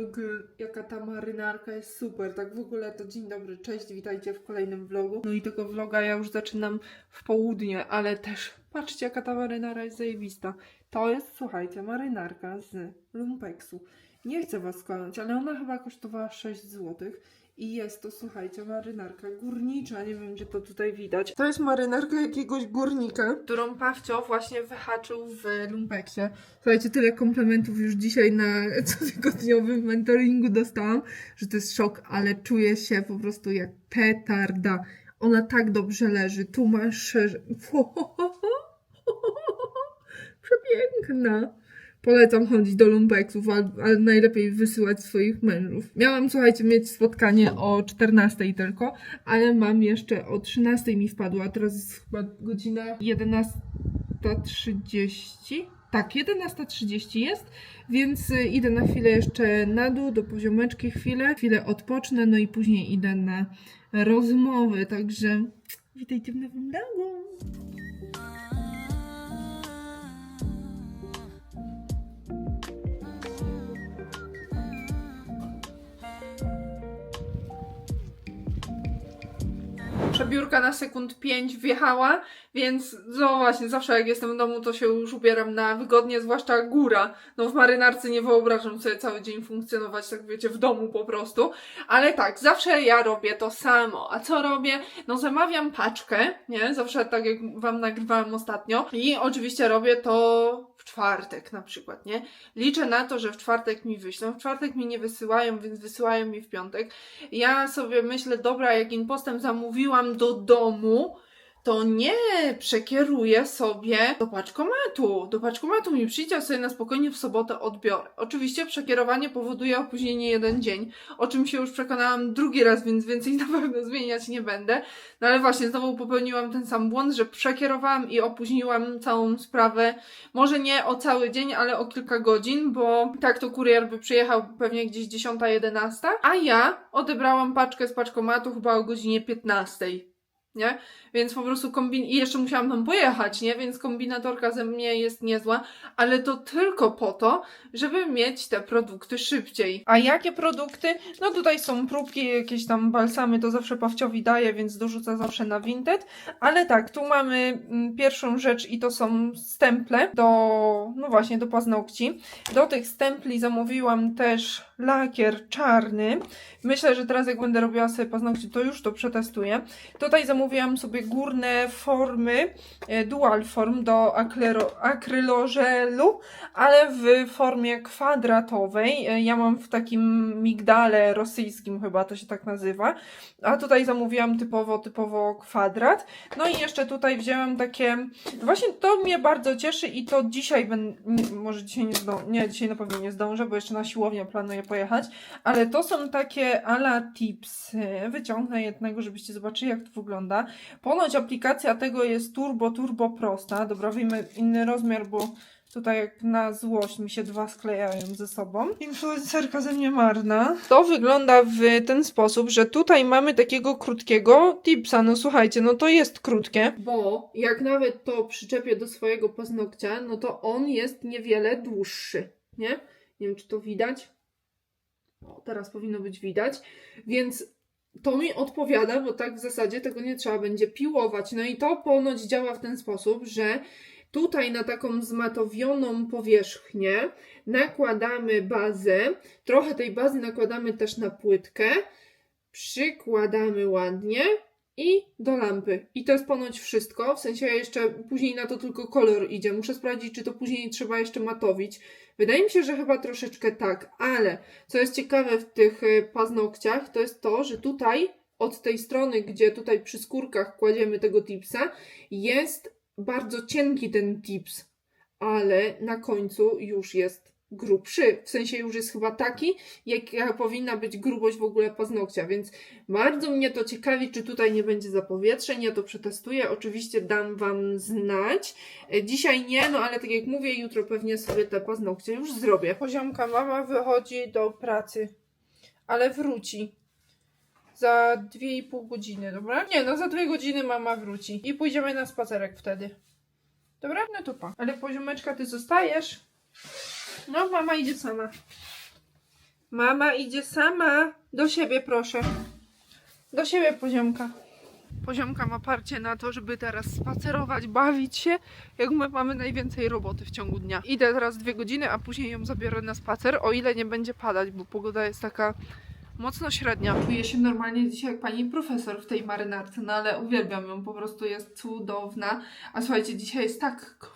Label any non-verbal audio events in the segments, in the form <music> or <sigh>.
ogóle, jaka ta marynarka jest super. Tak w ogóle to dzień dobry, cześć, witajcie w kolejnym vlogu. No i tego vloga ja już zaczynam w południe, ale też patrzcie jaka ta marynara jest zajebista. To jest, słuchajcie, marynarka z lumpeksu. Nie chcę was skłamać, ale ona chyba kosztowała 6 zł. I jest to, słuchajcie, marynarka górnicza, nie wiem, gdzie to tutaj widać. To jest marynarka jakiegoś górnika, którą Pawcio właśnie wyhaczył w lumpeksie. Słuchajcie, tyle komplementów już dzisiaj na <laughs> cotygodniowym mentoringu dostałam, że to jest szok, ale czuję się po prostu jak petarda. Ona tak dobrze leży, tu masz szerzej. <laughs> Przepiękna. Polecam chodzić do lumpeksów, ale, najlepiej wysyłać swoich mężów. Miałam, słuchajcie, mieć spotkanie o 14 tylko, ale mam jeszcze o 13 mi wpadła, teraz jest chyba godzina 11.30. Tak, 11.30 jest, więc y, idę na chwilę jeszcze na dół, do poziomeczki chwilę, chwilę odpocznę, no i później idę na rozmowy, także witajcie w nowym vlogu. Przebiórka na sekund 5 wjechała, więc no właśnie, zawsze jak jestem w domu, to się już ubieram na wygodnie, zwłaszcza góra. No w marynarce nie wyobrażam sobie cały dzień funkcjonować, tak wiecie, w domu po prostu. Ale tak, zawsze ja robię to samo. A co robię? No zamawiam paczkę, nie? Zawsze tak jak wam nagrywałam ostatnio. I oczywiście robię to w czwartek na przykład, nie? Liczę na to, że w czwartek mi wyślą. W czwartek mi nie wysyłają, więc wysyłają mi w piątek. Ja sobie myślę, dobra, jak impostem zamówiłam do domu, to nie przekieruję sobie do paczkomatu. Do paczkomatu mi przyjdzie, a sobie na spokojnie w sobotę odbiorę. Oczywiście przekierowanie powoduje opóźnienie jeden dzień, o czym się już przekonałam drugi raz, więc więcej <laughs> na pewno zmieniać nie będę. No ale właśnie, znowu popełniłam ten sam błąd, że przekierowałam i opóźniłam całą sprawę. Może nie o cały dzień, ale o kilka godzin, bo tak to kurier by przyjechał pewnie gdzieś 10-11, a ja odebrałam paczkę z paczkomatu chyba o godzinie 15 nie? Więc po prostu kombin... I jeszcze musiałam tam pojechać, nie? Więc kombinatorka ze mnie jest niezła, ale to tylko po to, żeby mieć te produkty szybciej. A jakie produkty? No tutaj są próbki, jakieś tam balsamy, to zawsze Pawciowi daję, więc dorzucę zawsze na Vinted. Ale tak, tu mamy mm, pierwszą rzecz i to są stemple do, no właśnie, do paznokci. Do tych stempli zamówiłam też lakier czarny. Myślę, że teraz jak będę robiła sobie paznokcie, to już to przetestuję. Tutaj zamówiłam sobie górne formy, e, dual form do akrylożelu, ale w formie kwadratowej. E, Ja mam w takim migdale rosyjskim chyba to się tak nazywa. A tutaj zamówiłam typowo, typowo kwadrat. No i jeszcze tutaj wzięłam takie, właśnie to mnie bardzo cieszy i to dzisiaj będę, może dzisiaj nie zdążę, nie, dzisiaj na pewno nie zdążę, bo jeszcze na siłownię planuję pojechać, ale to są takie ala tipsy. Wyciągnę jednego, żebyście zobaczyli jak to wygląda. Ponoć aplikacja tego jest turbo, turbo prosta. Dobra, wyjmę inny rozmiar, bo tutaj jak na złość mi się dwa sklejają ze sobą. Influencerka ze mnie marna. To wygląda w ten sposób, że tutaj mamy takiego krótkiego tipsa. No słuchajcie, no to jest krótkie. Bo jak nawet to przyczepię do swojego paznokcia, no to on jest niewiele dłuższy, nie? Nie wiem, czy to widać. O, teraz powinno być widać. Więc to mi odpowiada, bo tak w zasadzie tego nie trzeba będzie piłować. No i to ponoć działa w ten sposób, że tutaj na taką zmatowioną powierzchnię nakładamy bazę. Trochę tej bazy nakładamy też na płytkę. Przykładamy ładnie i do lampy. I to jest ponoć wszystko. W sensie jeszcze później na to tylko kolor idzie. Muszę sprawdzić, czy to później trzeba jeszcze matowić. Wydaje mi się, że chyba troszeczkę tak, ale co jest ciekawe w tych y, paznokciach, to jest to, że tutaj od tej strony, gdzie tutaj przy skórkach kładziemy tego tipsa, jest bardzo cienki ten tips, ale na końcu już jest grubszy. W sensie już jest chyba taki, jaka powinna być grubość w ogóle paznokcia, więc bardzo mnie to ciekawi, czy tutaj nie będzie zapowietrzeń. Ja to przetestuję. Oczywiście dam Wam znać. E, Dzisiaj nie, no ale tak jak mówię, jutro pewnie sobie te paznokcie już zrobię. Poziomka mama wychodzi do pracy, ale wróci. Za 2,5 godziny, dobra? Nie, no za 2 godziny mama wróci. I pójdziemy na spacerek wtedy. Dobra? No to pa. Ale poziomeczka, ty zostajesz? No, mama idzie sama. Mama idzie sama. Do siebie proszę. Do siebie poziomka. Poziomka ma parcie na to, żeby teraz spacerować, bawić się, jak my mamy najwięcej roboty w ciągu dnia. Idę teraz dwie godziny, a później ją zabiorę na spacer, o ile nie będzie padać, bo pogoda jest taka mocno średnia. Czuję się normalnie dzisiaj jak pani profesor w tej marynarce, no ale uwielbiam ją, po prostu jest cudowna. A słuchajcie, dzisiaj jest tak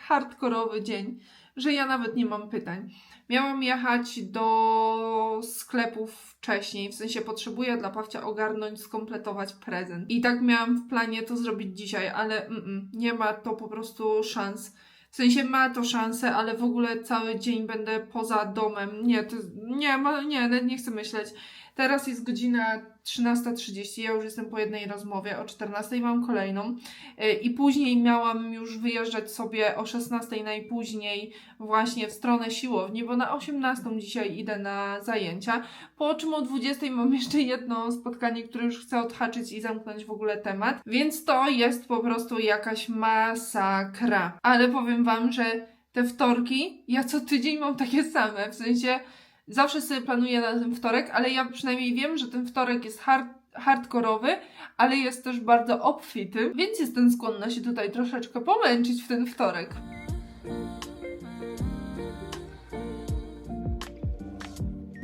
hardkorowy dzień, że ja nawet nie mam pytań. Miałam jechać do sklepów wcześniej, w sensie potrzebuję dla Pawcia ogarnąć, skompletować prezent. I tak miałam w planie to zrobić dzisiaj, ale mm, nie ma to po prostu szans. W sensie ma to szansę, ale w ogóle cały dzień będę poza domem. Nie, to, nie, nie, nie chcę myśleć. Teraz jest godzina 13.30, ja już jestem po jednej rozmowie, o 14.00 mam kolejną Yy, i później miałam już wyjeżdżać sobie o 16.00 najpóźniej właśnie w stronę siłowni, bo na 18.00 dzisiaj idę na zajęcia, po czym o 20.00 mam <laughs> jeszcze jedno spotkanie, które już chcę odhaczyć i zamknąć w ogóle temat, więc to jest po prostu jakaś masakra. Ale powiem Wam, że te wtorki, ja co tydzień mam takie same, w sensie zawsze sobie planuję na ten wtorek, ale ja przynajmniej wiem, że ten wtorek jest hard, hardkorowy, ale jest też bardzo obfity, więc jestem skłonna się tutaj troszeczkę pomęczyć w ten wtorek.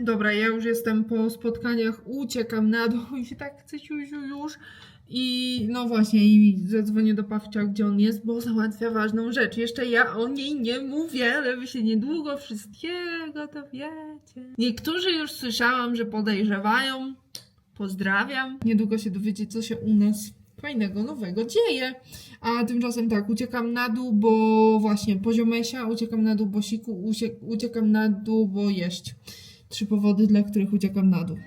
Dobra, ja już jestem po spotkaniach, uciekam na dół i tak chcę siusiu już. I no właśnie, i zadzwonię do Pawcia, gdzie on jest, bo załatwia ważną rzecz. Jeszcze ja o niej nie mówię, ale wy się niedługo wszystkiego to wiecie. Niektórzy już słyszałam, że podejrzewają. Pozdrawiam. Niedługo się dowiecie, co się u nas fajnego, nowego dzieje. A tymczasem tak, uciekam na dół, bo właśnie poziomesia, uciekam na dół, bo siku, ucie, uciekam na dół, bo jeść. Trzy powody, dla których uciekam na dół.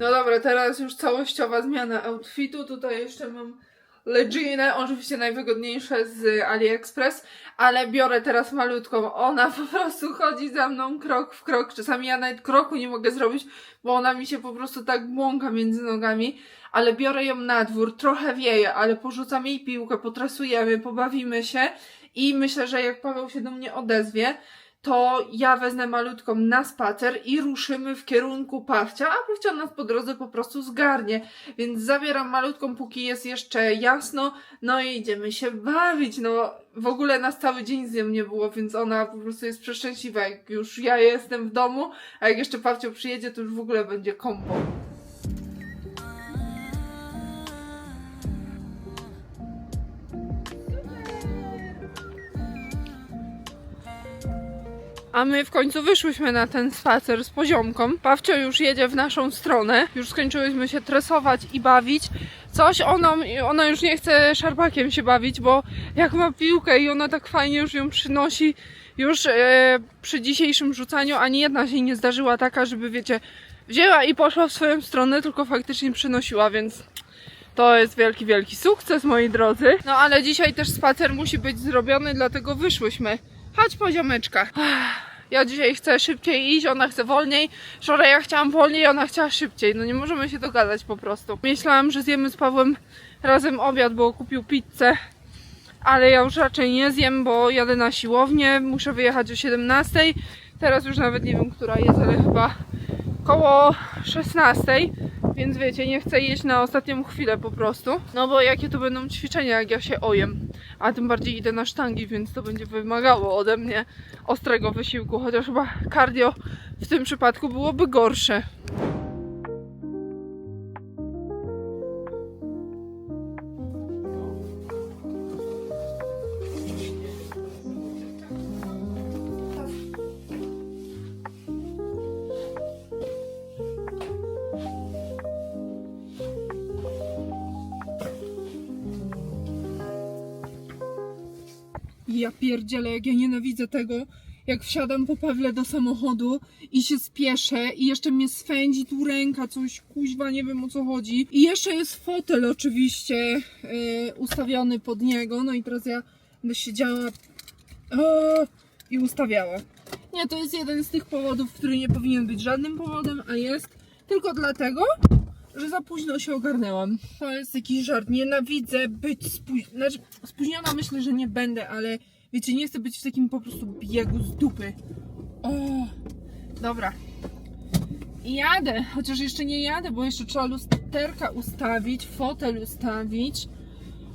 No dobra, teraz już całościowa zmiana outfitu. Tutaj jeszcze mam leginę, oczywiście najwygodniejsze z AliExpress, ale biorę teraz malutką. Ona po prostu chodzi za mną krok w krok. Czasami ja nawet kroku nie mogę zrobić, bo ona mi się po prostu tak błąka między nogami. Ale biorę ją na dwór, trochę wieje, ale porzucam jej piłkę, potrasujemy, pobawimy się i myślę, że jak Paweł się do mnie odezwie, to ja wezmę malutką na spacer i ruszymy w kierunku Pawcia, a Pawcia nas po drodze po prostu zgarnie. Więc zabieram malutką, póki jest jeszcze jasno, no i idziemy się bawić. No w ogóle nas cały dzień z nią nie było, więc ona po prostu jest przeszczęśliwa. Jak już ja jestem w domu, a jak jeszcze Pawcio przyjedzie, to już w ogóle będzie kombo. A my w końcu wyszłyśmy na ten spacer z poziomką. Pawcio już jedzie w naszą stronę. Już skończyłyśmy się tresować i bawić. Coś ona, ona już nie chce szarpakiem się bawić, bo jak ma piłkę i ona tak fajnie już ją przynosi, już e, przy dzisiejszym rzucaniu ani jedna się nie zdarzyła taka, żeby wiecie, wzięła i poszła w swoją stronę, tylko faktycznie przynosiła, więc to jest wielki, wielki sukces, moi drodzy. No ale dzisiaj też spacer musi być zrobiony, dlatego wyszłyśmy. Chodź poziomeczka. Ja dzisiaj chcę szybciej iść, ona chce wolniej. Wczoraj ja chciałam wolniej, ona chciała szybciej. No nie możemy się dogadać po prostu. Myślałam, że zjemy z Pawłem razem obiad, bo kupił pizzę. Ale ja już raczej nie zjem, bo jadę na siłownię. Muszę wyjechać o 17. Teraz już nawet nie wiem, która jest, ale chyba koło 16. Więc wiecie, nie chcę jeść na ostatnią chwilę po prostu. No bo jakie to będą ćwiczenia, jak ja się ojem. A tym bardziej idę na sztangi, więc to będzie wymagało ode mnie ostrego wysiłku. Chociaż chyba cardio w tym przypadku byłoby gorsze. Ja pierdzielę, jak ja nienawidzę tego, jak wsiadam po Pawle do samochodu i się spieszę i jeszcze mnie swędzi tu ręka, coś kuźwa, nie wiem o co chodzi. I jeszcze jest fotel oczywiście yy, ustawiony pod niego, no i teraz ja będę siedziała yy, i ustawiała. Nie, to jest jeden z tych powodów, który nie powinien być żadnym powodem, a jest tylko dlatego, że za późno się ogarnęłam. To jest jakiś żart. Nienawidzę być spóźniona. Znaczy, spóźniona myślę, że nie będę, ale wiecie, nie chcę być w takim po prostu biegu z dupy. O, dobra. Jadę, chociaż jeszcze nie jadę, bo jeszcze trzeba lusterka ustawić, fotel ustawić.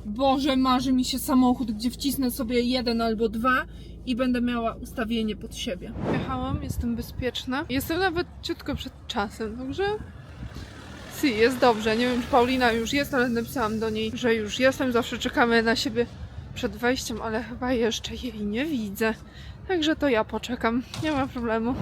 Boże, marzy mi się samochód, gdzie wcisnę sobie jeden albo dwa i będę miała ustawienie pod siebie. Jechałam, jestem bezpieczna. Jestem nawet ciutko przed czasem, także si, jest dobrze. Nie wiem, czy Paulina już jest, ale napisałam do niej, że już jestem. Zawsze czekamy na siebie przed wejściem, ale chyba jeszcze jej nie widzę. Także to ja poczekam, nie ma problemu.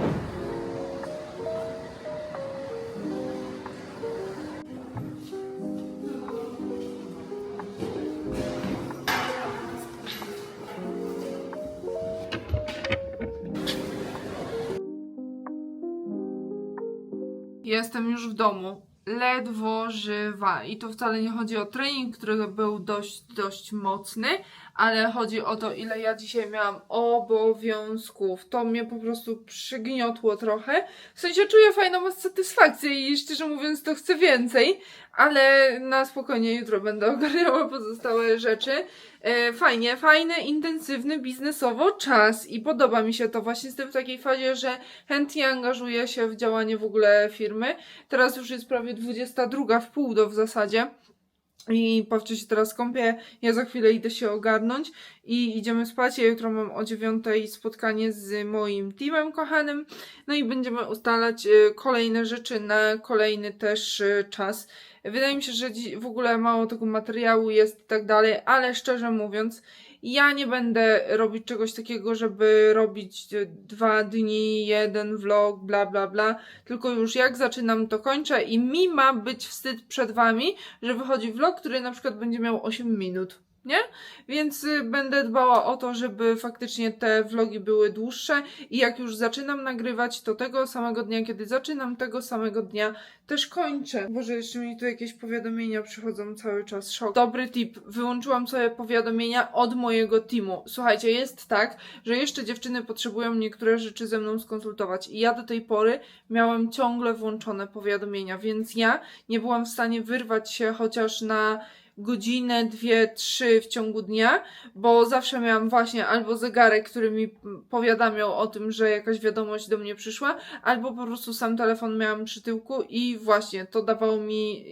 Jestem już w domu. Ledwo żywa. I tu wcale nie chodzi o trening, który był dość, dość mocny, ale chodzi o to, ile ja dzisiaj miałam obowiązków. To mnie po prostu przygniotło trochę. W sensie czuję fajną satysfakcję i szczerze mówiąc to chcę więcej, ale na spokojnie jutro będę <laughs> ogarniała pozostałe rzeczy. E, fajnie, fajny, intensywny biznesowo czas i podoba mi się to. Właśnie jestem w takiej fazie, że chętnie angażuję się w działanie w ogóle firmy. Teraz już jest prawie 22 w pół do w zasadzie. I patrzcie się teraz kąpię, ja za chwilę idę się ogarnąć i idziemy spać. Ja jutro mam o dziewiątej spotkanie z moim teamem kochanym. No i będziemy ustalać y, kolejne rzeczy na kolejny też y, czas. Wydaje mi się, że w ogóle mało tego materiału jest i tak dalej, ale szczerze mówiąc, ja nie będę robić czegoś takiego, żeby robić y, dwa dni, jeden vlog, bla bla bla. Tylko już jak zaczynam, to kończę i mi ma być wstyd przed wami, że wychodzi vlog, który na przykład będzie miał 8 minut. Nie? Więc y, będę dbała o to, żeby faktycznie te vlogi były dłuższe i jak już zaczynam nagrywać, to tego samego dnia, kiedy zaczynam, tego samego dnia też kończę. Boże, jeszcze mi tu jakieś powiadomienia przychodzą cały czas. Szok. Dobry tip. Wyłączyłam sobie powiadomienia od mojego teamu. Słuchajcie, jest tak, że jeszcze dziewczyny potrzebują niektóre rzeczy ze mną skonsultować i ja do tej pory miałam ciągle włączone powiadomienia, więc ja nie byłam w stanie wyrwać się chociaż na godzinę, dwie, trzy w ciągu dnia, bo zawsze miałam właśnie albo zegarek, który mi powiadamiał o tym, że jakaś wiadomość do mnie przyszła, albo po prostu sam telefon miałam przy tyłku i właśnie to dawało mi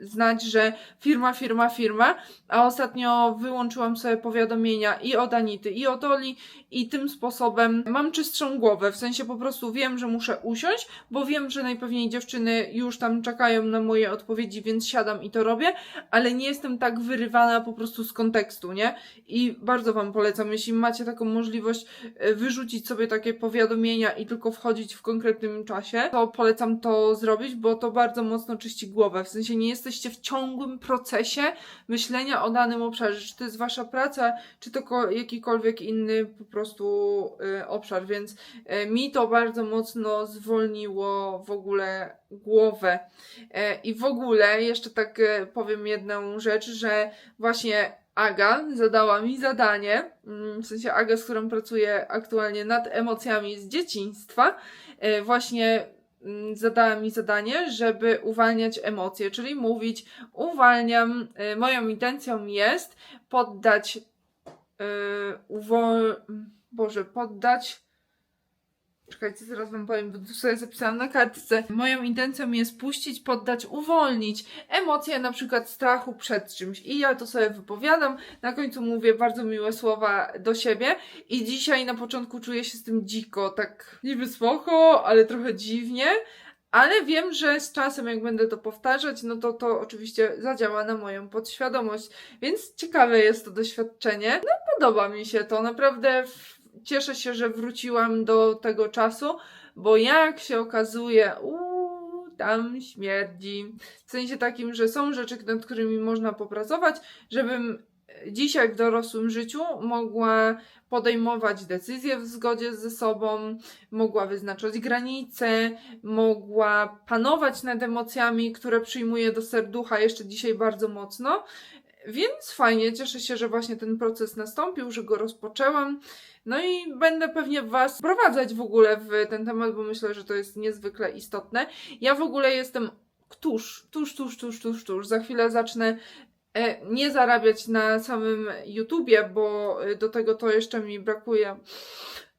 znać, że firma, firma, firma, a ostatnio wyłączyłam sobie powiadomienia i od Anity, i od Oli i tym sposobem mam czystszą głowę, w sensie po prostu wiem, że muszę usiąść, bo wiem, że najpewniej dziewczyny już tam czekają na moje odpowiedzi, więc siadam i to robię, ale nie jestem tak wyrywana po prostu z kontekstu, nie? I bardzo Wam polecam, jeśli macie taką możliwość e, wyrzucić sobie takie powiadomienia i tylko wchodzić w konkretnym czasie, to polecam to zrobić, bo to bardzo mocno czyści głowę. W sensie nie jesteście w ciągłym procesie myślenia o danym obszarze, czy to jest Wasza praca, czy to ko- jakikolwiek inny po prostu y, obszar, więc y, mi to bardzo mocno zwolniło w ogóle głowę. E, I w ogóle jeszcze tak e, powiem jedną rzecz, że właśnie Aga zadała mi zadanie, mm, w sensie Aga, z którą pracuję aktualnie nad emocjami z dzieciństwa, e, właśnie zadała mi zadanie, żeby uwalniać emocje, czyli mówić uwalniam, e, moją intencją jest poddać yy, uwol... Boże, poddać Czekajcie, zaraz wam powiem, bo tu sobie zapisałam na kartce. Moją intencją jest puścić, poddać, uwolnić emocje na przykład strachu przed czymś. I ja to sobie wypowiadam. Na końcu mówię bardzo miłe słowa do siebie. I dzisiaj na początku czuję się z tym dziko, tak niby spoko, ale trochę dziwnie. Ale wiem, że z czasem, jak będę to powtarzać, no to to oczywiście zadziała na moją podświadomość. Więc ciekawe jest to doświadczenie. No, podoba mi się to. Naprawdę cieszę się, że wróciłam do tego czasu, bo jak się okazuje, uuu, tam śmierdzi. W sensie takim, że są rzeczy, nad którymi można popracować, żebym dzisiaj w dorosłym życiu mogła podejmować decyzje w zgodzie ze sobą, mogła wyznaczać granice, mogła panować nad emocjami, które przyjmuję do serducha jeszcze dzisiaj bardzo mocno. Więc fajnie, cieszę się, że właśnie ten proces nastąpił, że go rozpoczęłam. No i będę pewnie Was wprowadzać w ogóle w ten temat, bo myślę, że to jest niezwykle istotne. Ja w ogóle jestem tuż, tuż, tuż, tuż, tuż, tuż. Za chwilę zacznę e, nie zarabiać na samym YouTubie, bo e, do tego to jeszcze mi brakuje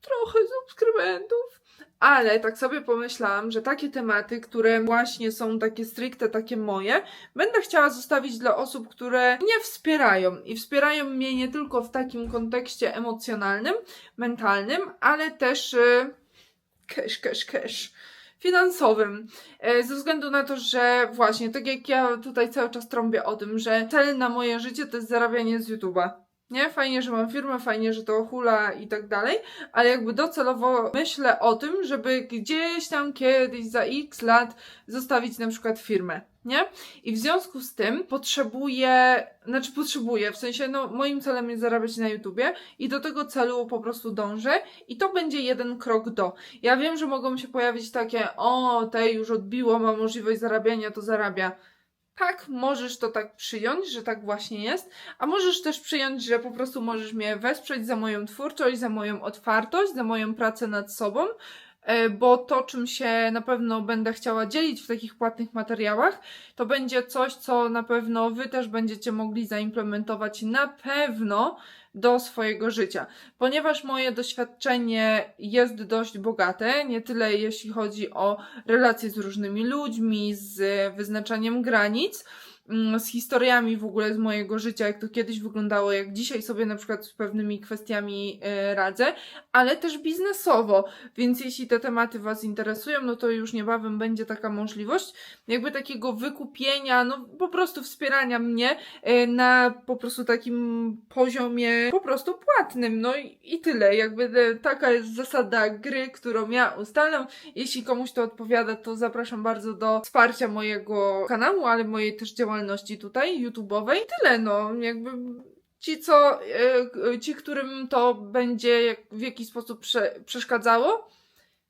trochę subskrybentów. Ale tak sobie pomyślałam, że takie tematy, które właśnie są takie stricte takie moje, będę chciała zostawić dla osób, które mnie wspierają. I wspierają mnie nie tylko w takim kontekście emocjonalnym, mentalnym, ale też e, cash, cash, cash finansowym. E, Ze względu na to, że właśnie, tak jak ja tutaj cały czas trąbię o tym, że cel na moje życie to jest zarabianie z YouTube'a. Nie? Fajnie, że mam firmę, fajnie, że to hula i tak dalej, ale jakby docelowo myślę o tym, żeby gdzieś tam kiedyś za x lat zostawić na przykład firmę, nie? I w związku z tym potrzebuję, znaczy potrzebuję, w sensie, no moim celem jest zarabiać na YouTubie i do tego celu po prostu dążę i to będzie jeden krok do. Ja wiem, że mogą się pojawić takie, o, tej już odbiło, ma możliwość zarabiania, to zarabia. Tak, możesz to tak przyjąć, że tak właśnie jest, a możesz też przyjąć, że po prostu możesz mnie wesprzeć za moją twórczość, za moją otwartość, za moją pracę nad sobą, e, bo to, czym się na pewno będę chciała dzielić w takich płatnych materiałach, to będzie coś, co na pewno Wy też będziecie mogli zaimplementować na pewno do swojego życia. Ponieważ moje doświadczenie jest dość bogate, nie tyle jeśli chodzi o relacje z różnymi ludźmi, z wyznaczaniem granic, z historiami w ogóle z mojego życia, jak to kiedyś wyglądało, jak dzisiaj sobie na przykład z pewnymi kwestiami e, radzę, ale też biznesowo. Więc jeśli te tematy Was interesują, no to już niebawem będzie taka możliwość, jakby takiego wykupienia, no po prostu wspierania mnie e, na po prostu takim poziomie po prostu płatnym. No i, i tyle. Jakby e, taka jest zasada gry, którą ja ustalam. Jeśli komuś to odpowiada, to zapraszam bardzo do wsparcia mojego kanału, ale mojej też działalności tutaj YouTube'owej. Tyle, no, jakby ci, co, e, ci, którym to będzie w jakiś sposób prze, przeszkadzało,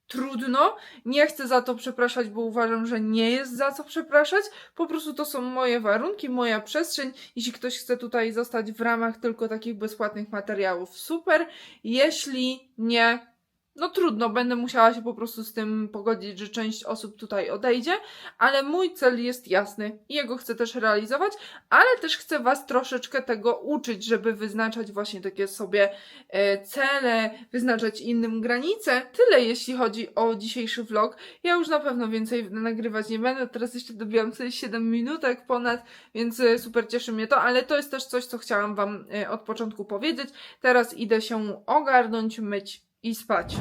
trudno. Nie chcę za to przepraszać, bo uważam, że nie jest za co przepraszać. Po prostu to są moje warunki, moja przestrzeń. Jeśli ktoś chce tutaj zostać w ramach tylko takich bezpłatnych materiałów, super. Jeśli nie, no trudno, będę musiała się po prostu z tym pogodzić, że część osób tutaj odejdzie, ale mój cel jest jasny i jego chcę też realizować, ale też chcę Was troszeczkę tego uczyć, żeby wyznaczać właśnie takie sobie e, cele, wyznaczać innym granice. Tyle jeśli chodzi o dzisiejszy vlog. Ja już na pewno więcej nagrywać nie będę, teraz jeszcze dobiłam sobie 7 minutek ponad, więc e, super cieszy mnie to, ale to jest też coś, co chciałam Wam e, od początku powiedzieć. Teraz idę się ogarnąć, myć i spać.